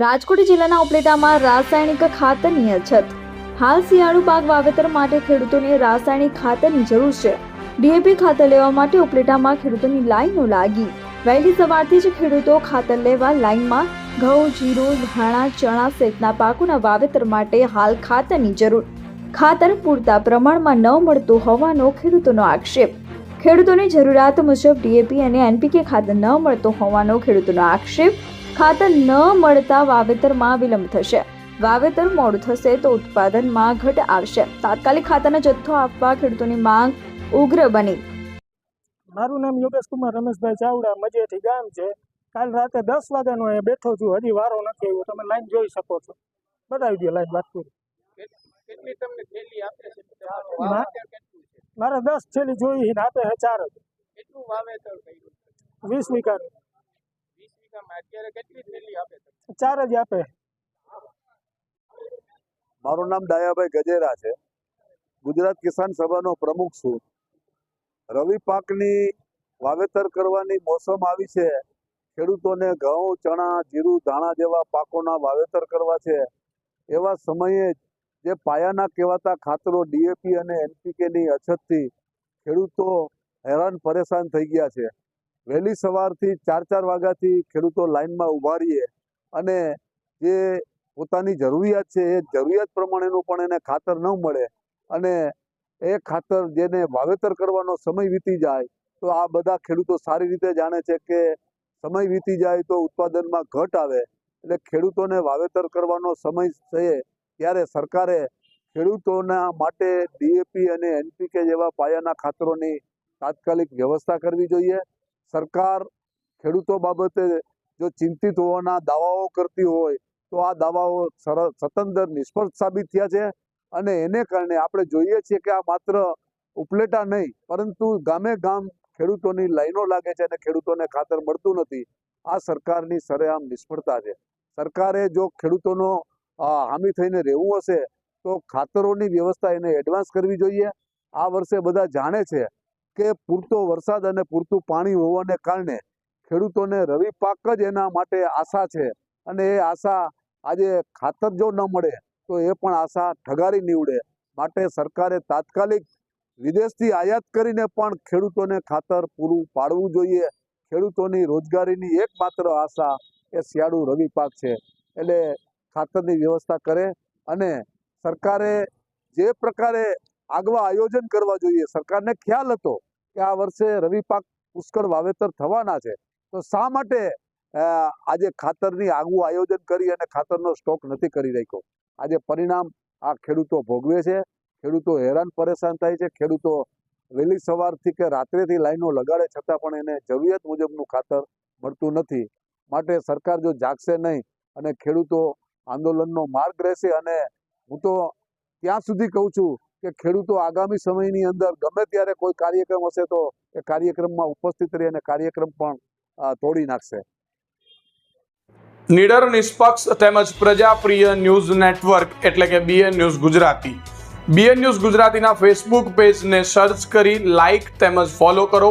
રાજકોટ જિલ્લાના ઉપલેટામાં રાસાયણિક ખાતરની અછત. હાલ શિયાળુ પાક વાવેતર માટે ખેડૂતોને રાસાયણિક ખાતરની જરૂર છે. ડીએપી ખાતર લેવા માટે ઉપલેટામાં ખેડૂતોની લાઈનો લાગી. વહેલી સવારથી જ ખેડૂતો ખાતર લેવા લાઈનમાં ઘઉં, જીરું, ધાણા, ચણા સહિતના પાકોના વાવેતર માટે હાલ ખાતરની જરૂર. ખાતર પૂરતા પ્રમાણમાં ન મળતું હોવાનો ખેડૂતોનો આક્ષેપ. ખેડૂતોની જરૂરિયાત મુજબ ડીએપી અને એનપીકે ખાતર ન મળતો હોવાનો ખેડૂતોનો આક્ષેપ. ખાતર ન મળતા વાવેતરમાં વિલંબ થશે. વાવેતર મોડું થશે તો ઉત્પાદનમાં ઘટ આવશે. તાત્કાલિક ખાતરનો જથ્થો આપવા ખેડૂતોની માંગ ઉગ્ર બની. મારું નામ યોગેશ કુમાર રમેશભાઈ ચાવડા મજેથી ગામ છે. કાલ રાતે દસ વાગ્યાનો અહીંયા બેઠો છું. હજી વારો નથી આવ્યો. તમે લાઈન જોઈ શકો છો. બતાવી દો લાઈન વાત પૂરી થેલી મારે દસ છેલ્લી જોઈ આપે છે ચાર જ. કેટલું વાવેતર કર્યું છે? વીસ વીઘાનું વીસ વીઘામાં અત્યારે કેટલી થેલી આપે છે ચાર જ આપે. મારું નામ ડાયાભાઈ ગજેરા છે. ગુજરાત કિસાન સભાનો પ્રમુખ છું. રવિ પાકની વાવેતર કરવાની મોસમ આવી છે. ખેડૂતોને ઘઉં ચણા જીરું ધાણા જેવા પાકોના વાવેતર કરવા છે. એવા સમયે જે પાયાના કહેવાતા ખાતરો ડીએપી અને એનપીકેની અછતથી ખેડૂતો હેરાન પરેશાન થઈ ગયા છે. વહેલી સવારથી ચાર ચાર વાગ્યાથી ખેડૂતો લાઇનમાં ઊભા રહીએ અને જે પોતાની જરૂરિયાત છે એ જરૂરિયાત પ્રમાણેનું પણ એને ખાતર ન મળે અને એ ખાતર જેને વાવેતર કરવાનો સમય વીતી જાય તો આ બધા ખેડૂતો સારી રીતે જાણે છે કે સમય વીતી જાય તો ઉત્પાદનમાં ઘટ આવે. એટલે ખેડૂતોને વાવેતર કરવાનો સમય છે ત્યારે સરકારે ખેડૂતોના માટે ડીએપી અને એનપીકે જેવા પાયાના ખાતરોની તાત્કાલિક વ્યવસ્થા કરવી જોઈએ. સરકાર ખેડૂતો બાબતે જો ચિંતિત હોવાના દાવાઓ કરતી હોય, તો આ દાવાઓ સતંતર નિષ્ફળ સાબિત થયા છે. અને એને કારણે આપણે જોઈએ છીએ કે આ માત્ર ઉપલેટા નહીં, પરંતુ ગામે ગામ ખેડૂતોની લાઈનો લાગે છે અને ખેડૂતોને ખાતર મળતું નથી. આ સરકારની સરેઆમ નિષ્ફળતા છે. સરકારે જો ખેડૂતોનો હામી થઈને રહેવું હશે, તો ખાતરોની વ્યવસ્થા એને એડવાન્સ કરવી જોઈએ. આ વર્ષે બધા જાણે છે કે પૂરતો વરસાદ અને પૂરતું પાણી હોવાને કારણે ખેડૂતોને રવિ પાક જ એના માટે આશા છે. અને એ આશા આજે ખાતર જો ન મળે, તો એ પણ આશા ઠગારી નીવડે. માટે સરકારે તાત્કાલિક વિદેશથી આયાત કરીને પણ ખેડૂતોને ખાતર પૂરું પાડવું જોઈએ. ખેડૂતોની રોજગારીની એકમાત્ર આશા એ શિયાળુ રવિ પાક છે. એટલે ખાતરની વ્યવસ્થા કરે અને સરકારે જે પ્રકારે આગવા આયોજન કરવા જોઈએ. સરકારને ખ્યાલ હતો કે આ વર્ષે રવિ પાક પુષ્કળ વાવેતર થવાના છે. તો શા માટે આજે ખાતરની આગવું આયોજન કરી અને ખાતરનો સ્ટોક નથી કરી રાખ્યો? આજે પરિણામ આ ખેડૂતો ભોગવે છે. ખેડૂતો હેરાન પરેશાન થાય છે. ખેડૂતો વહેલી સવારથી કે રાત્રેથી લાઈનો લગાડે છતાં પણ એને જરૂરિયાત મુજબનું ખાતર મળતું નથી. માટે સરકાર જો જાગશે નહીં અને ખેડૂતો આંદોલનનો માર્ગ રહેશે અને હું તો ત્યાં સુધી કહું છું કે ખેડૂતો આગામી સમયની અંદર ગમે ત્યારે કોઈ કાર્યક્રમ હશે તો એ કાર્યક્રમમાં ઉપસ્થિત રહી અને કાર્યક્રમ પણ તોડી નાખશે. નિડર, નિષ્પક્ષ તેમજ પ્રજાપ્રિય ન્યૂઝ નેટવર્ક એટલે કે BN news Gujarati. BN news ગુજરાતીના ફેસબુક પેજને સર્ચ કરી લાઇક તેમજ ફોલો કરો.